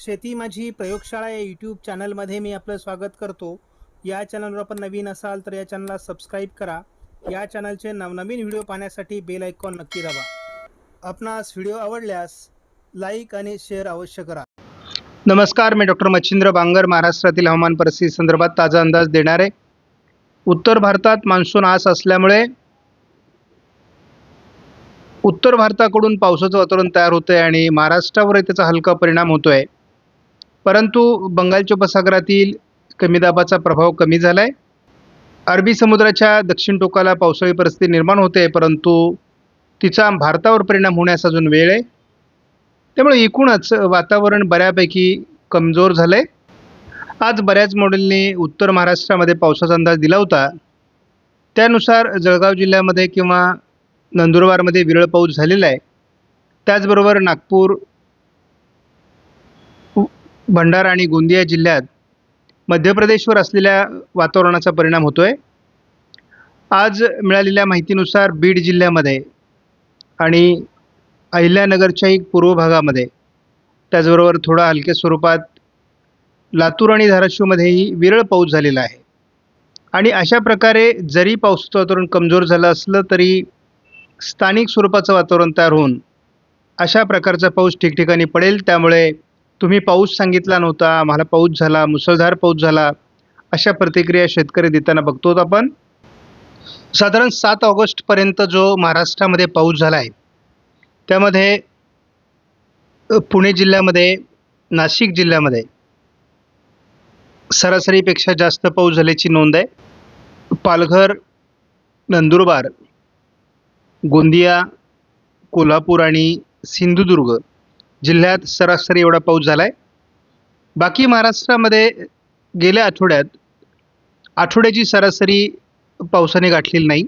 शेती माझी प्रयोगशाळा या यूट्यूब चॅनलमध्ये मी आपलं स्वागत करतो. या चॅनलवर आपण नवीन असाल तर या चॅनलला सबस्क्राईब करा. या चॅनलचे नवनवीन व्हिडिओ पाहण्यासाठी बेल आयकॉन नक्की दाबा. आपणास व्हिडिओ आवडल्यास लाईक आणि शेअर अवश्य करा. नमस्कार मी डॉक्टर मच्छिंद्र बांगर महाराष्ट्रातील हवामान परिस्थिती संदर्भात ताजा अंदाज देणार. आहे उत्तर भारतात मान्सून आस असल्यामुळे उत्तर भारताकडून पावसाचं वातावरण तयार होतं आहे आणि महाराष्ट्रावरही त्याचा हलका परिणाम होतो आहे परंतु बंगालच्या उपसागरातील कमी दाबाचा प्रभाव कमी झाला आहे अरबी समुद्राच्या दक्षिण टोकाला पावसाळी परिस्थिती निर्माण होते परंतु तिचा भारतावर परिणाम होण्यास अजून वेळ आहे. त्यामुळे एकूणच वातावरण बऱ्यापैकी कमजोर झालं आहे आज बऱ्याच मॉडेलने उत्तर महाराष्ट्रामध्ये पावसाचा अंदाज दिला होता. त्यानुसार जळगाव जिल्ह्यामध्ये किंवा नंदुरबारमध्ये विरळ पाऊस झालेला आहे. त्याचबरोबर नागपूर भंडारा आणि गोंदिया जिल्ह्यात मध्य प्रदेशवर असलेल्या वातावरणाचा परिणाम होतो आहे आज मिळालेल्या माहितीनुसार बीड जिल्ह्यामध्ये आणि अहिल्यानगरच्याही पूर्व भागामध्ये त्याचबरोबर थोडा हलक्या स्वरूपात लातूर आणि धाराशिवमध्येही विरळ पाऊस झालेला आहे. आणि अशा प्रकारे जरी पावसाचं वातावरण कमजोर झालं असलं तरी स्थानिक स्वरूपाचं वातावरण तयार होऊन अशा प्रकारचा पाऊस ठिकठिकाणी पडेल. त्यामुळे तुम्ही पाऊस सांगितला नव्हता आम्हाला पाऊस झाला मुसळधार पाऊस झाला अशा प्रतिक्रिया शेतकरी देताना बघतो आपण. साधारण सात ऑगस्टपर्यंत जो महाराष्ट्रामध्ये पाऊस झाला आहे त्यामध्ये पुणे जिल्ह्यामध्ये नाशिक जिल्ह्यामध्ये सरासरीपेक्षा जास्त पाऊस झाल्याची नोंद आहे. पालघर नंदुरबार गोंदिया कोल्हापूर आणि सिंधुदुर्ग जिल्ह्यात सरासरी एवढा पाऊस झाला आहे बाकी महाराष्ट्रामध्ये गेल्या आठवड्यात आठवड्याची सरासरी पावसाने गाठलेली नाही.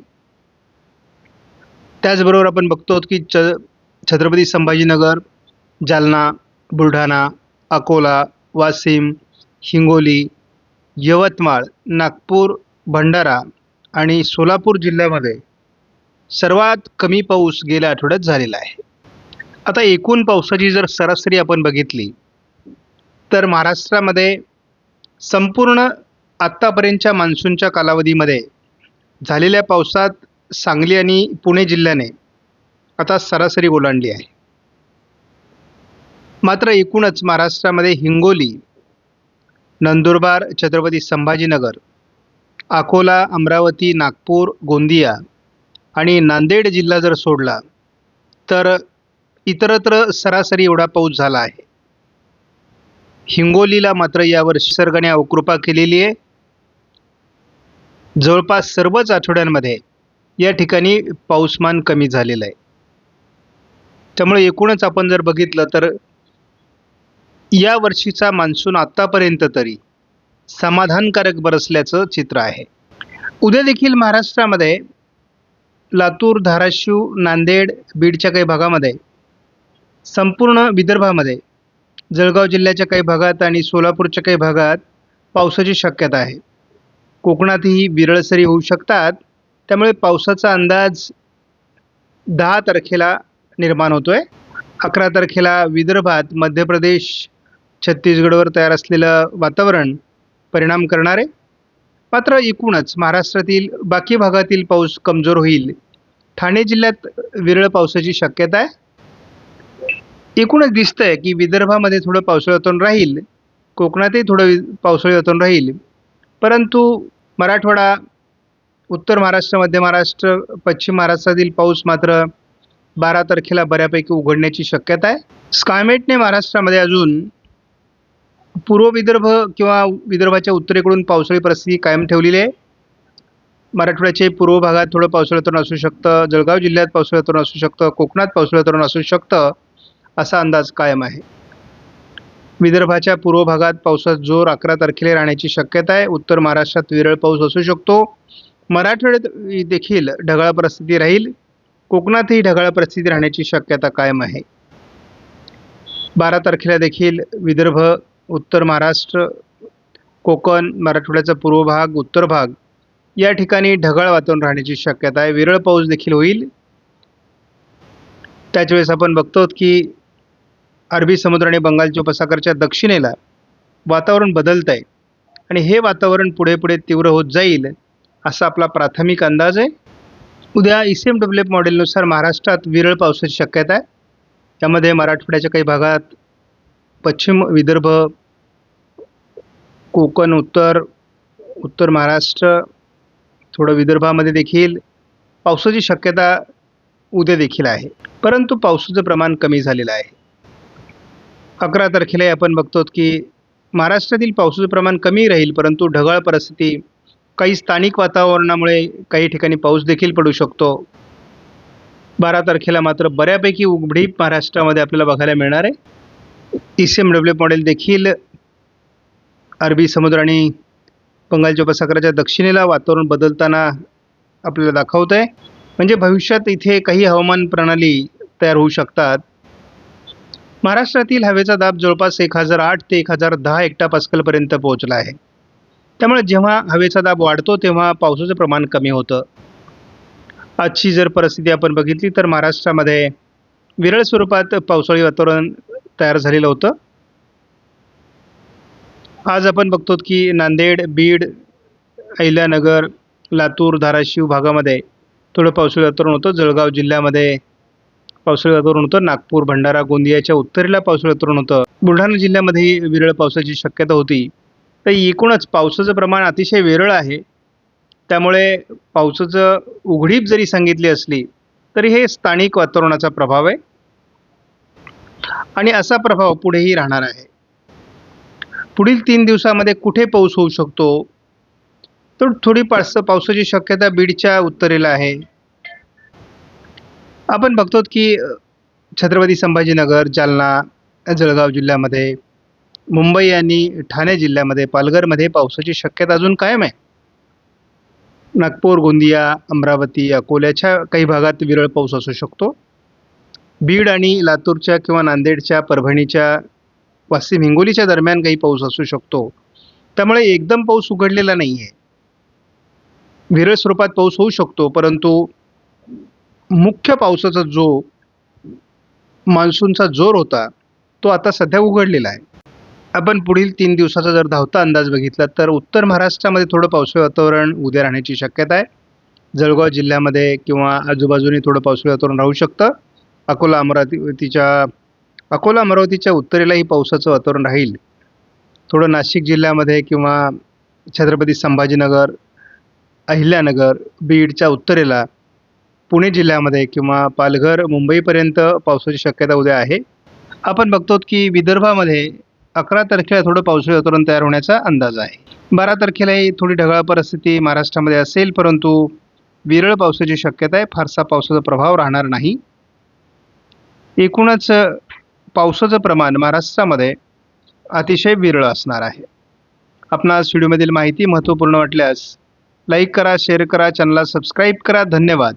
त्याचबरोबर आपण बघतो की च छत्रपती संभाजीनगर जालना बुलढाणा अकोला वाशिम हिंगोली यवतमाळ नागपूर भंडारा आणि सोलापूर जिल्ह्यामध्ये सर्वात कमी पाऊस गेल्या आठवड्यात झालेला आहे. आता एकूण पावसाची जर सरासरी आपण बघितली तर महाराष्ट्रामध्ये संपूर्ण आत्तापर्यंतच्या मान्सूनच्या कालावधीमध्ये झालेल्या पावसात सांगली आणि पुणे जिल्ह्याने आता सरासरी ओलांडली आहे. मात्र एकूणच महाराष्ट्रामध्ये हिंगोली नंदुरबार छत्रपती संभाजीनगर अकोला अमरावती नागपूर गोंदिया आणि नांदेड जिल्हा जर सोडला तर इतरत्र सरासरी एवढा पाऊस झाला आहे. हिंगोलीला मात्र यावर्षी निसर्गाने अवकृपा केलेली आहे. जवळपास सर्वच आठवड्यांमध्ये या ठिकाणी पाऊसमान कमी झालेलं आहे. त्यामुळे एकूणच आपण जर बघितलं तर या वर्षीचा मान्सून आत्तापर्यंत तरी समाधानकारक बरसल्याचं चित्र आहे. उद्या देखील महाराष्ट्रामध्ये लातूर धाराशिव नांदेड बीडच्या काही भागामध्ये संपूर्ण विदर्भामध्ये जळगाव जिल्ह्याच्या काही भागात आणि सोलापूरच्या काही भागात पावसाची शक्यता आहे. कोकणातही विरळ सरी होऊ शकतात. त्यामुळे पावसाचा अंदाज दहा तारखेला निर्माण होतो आहे अकरा तारखेला विदर्भात मध्य प्रदेश छत्तीसगडवर तयार असलेलं वातावरण परिणाम करणार. आहे मात्र एकूणच महाराष्ट्रातील बाकी भागातील पाऊस कमजोर होईल. ठाणे जिल्ह्यात विरळ पावसाची शक्यता आहे. एकूणच दिसतंय की विदर्भामध्ये थोडं पावसाळी वातावरण राहील कोकणातही थोडं वि- पावसाळी वातावरण राहील. परंतु मराठवाडा उत्तर महाराष्ट्र मध्य महाराष्ट्र पश्चिम महाराष्ट्रातील पाऊस मात्र बारा तारखेला बऱ्यापैकी उघडण्याची शक्यता आहे. स्कायमेटने महाराष्ट्रामध्ये अजून पूर्व विदर्भ किंवा विदर्भाच्या उत्तरेकडून पावसाळी परिस्थिती कायम ठेवलेली आहे. मराठवाड्याचे पूर्व भागात थोडं पावसाळी वातावरण असू शकतं जळगाव जिल्ह्यात पावसाळी वातावरण असू शकतं कोकणात पावसाळी वातावरण असू शकतं. असा अंदाज कायम आहे. विदर्भाच्या पूर्व भागात पावसाचा जोर अकरा तारखेला राहण्याची शक्यता आहे. उत्तर महाराष्ट्रात विरळ पाऊस असू शकतो. मराठवाड्यात देखील ढगाळ परिस्थिती राहील. कोकणातही ढगाळ परिस्थिती राहण्याची शक्यता कायम आहे. बारा तारखेला देखील विदर्भ उत्तर महाराष्ट्र कोकण मराठवाड्याचा पूर्व भाग उत्तर भाग या ठिकाणी ढगाळ वातावरण राहण्याची शक्यता आहे. विरळ पाऊस देखील होईल. त्याच वेळेस आपण बघतो की अरबी समुद्र आणि बंगालच्या उपसागरच्या दक्षिणेला वातावरण बदलत आहे आणि हे वातावरण पुढे पुढे तीव्र होत जाईल असा आपला प्राथमिक अंदाज आहे. उद्या E C M W F मॉडेलनुसार महाराष्ट्रात विरळ पावसाची शक्यता आहे. त्यामध्ये मराठवाड्याच्या काही भागात पश्चिम विदर्भ कोकण उत्तर उत्तर महाराष्ट्र थोडं विदर्भामध्ये देखील पावसाची शक्यता उद्या देखील आहे. परंतु पावसाचं प्रमाण कमी झालेलं आहे. अकरा तारखेला आपण बघतो की महाराष्ट्रातील पावसाचं प्रमाण कमी राहील परंतु ढगाळ परिस्थिती काही स्थानिक वातावरणामुळे काही ठिकाणी पाऊस देखील पडू शकतो. बारा तारखेला मात्र बऱ्यापैकी उघडीप महाराष्ट्रामध्ये आपल्याला बघायला मिळणार आहे. E C M W model देखील अरबी समुद्र आणि बंगालच्या उपसागराच्या दक्षिणेला वातावरण बदलताना आपल्याला दाखवत आहे म्हणजे भविष्यात इथे काही हवामान प्रणाली तयार होऊ शकतात. महाराष्ट्रातील हवेचा दाब जवळपास एक हजार आठ ते एक हजार दहा हेक्टा पास्कलपर्यंत पोहोचला आहे. त्यामुळे जेव्हा हवेचा दाब वाढतो तेव्हा पावसाचं प्रमाण कमी होतं. आजची जर परिस्थिती आपण बघितली तर महाराष्ट्रामध्ये विरळ स्वरूपात पावसाळी वातावरण तयार झालेलं होतं. आज आपण बघतो की नांदेड बीड अहिल्यानगर लातूर धाराशिव भागामध्ये थोडं पावसाळी वातावरण होतं. जळगाव जिल्ह्यामध्ये पावसाळी वातावरण होतं. नागपूर भंडारा गोंदियाच्या उत्तरेला पावसाळी वातावरण होतं. बुलढाणा जिल्ह्यामध्येही विरळ पावसाची शक्यता होती. तर एकूणच पावसाचं प्रमाण अतिशय विरळ आहे. त्यामुळे पावसाचं उघडीप जरी सांगितली असली तरी हे स्थानिक वातावरणाचा प्रभाव आहे. आणि असा प्रभाव पुढेही राहणार आहे. पुढील तीन दिवसामध्ये कुठे पाऊस होऊ शकतो? तर थोडी पास पावसाची शक्यता बीडच्या उत्तरेला आहे. आपण बघतो की छत्रपती संभाजीनगर जालना जळगाव जिल्ह्यामध्ये मुंबई आणि ठाणे जिल्ह्यामध्ये पालघरमध्ये पावसाची शक्यता अजून कायम आहे. नागपूर गोंदिया अमरावती अकोल्याच्या काही भागात विरळ पाऊस असू शकतो. बीड आणि लातूरच्या किंवा नांदेडच्या परभणीच्या वाशिम हिंगोलीच्या दरम्यान काही पाऊस असू शकतो. त्यामुळे एकदम पाऊस उघडलेला नाही आहे विरळ स्वरूपात पाऊस होऊ शकतो परंतु मुख्य पावसाचा जो मान्सूनचा जोर होता तो आता सध्या उघडलेला आहे. आपण पुढील तीन दिवसाचा जर धावता अंदाज बघितला तर उत्तर महाराष्ट्रामध्ये थोडं पावसाळी वातावरण उद्या राहण्याची शक्यता आहे. जळगाव जिल्ह्यामध्ये किंवा आजूबाजूने थोडं पावसाळी वातावरण राहू शकतं. अकोला अमरावतीच्या अकोला अमरावतीच्या उत्तरेलाही पावसाचं वातावरण राहील. थोडं नाशिक जिल्ह्यामध्ये किंवा छत्रपती संभाजीनगर अहिल्यानगर बीडच्या उत्तरेला पुणे जिल्ह्यामध्ये किंवा पालघर मुंबईपर्यंत पावसाची शक्यता उद्या आहे. आपण बघतो की विदर्भामध्ये अकरा तारखेला थोडं पावसाळी वातावरण तयार होण्याचा अंदाज आहे. बारा तारखेलाही थोडी ढगाळ परिस्थिती महाराष्ट्रामध्ये असेल परंतु विरळ पावसाची शक्यता आहे. फारसा पावसाचा प्रभाव राहणार नाही. एकूणच पावसाचं प्रमाण महाराष्ट्रामध्ये अतिशय विरळ असणार आहे. आपणास व्हिडिओमधील माहिती महत्त्वपूर्ण वाटल्यास लाईक करा शेअर करा चॅनलला सबस्क्राईब करा. धन्यवाद.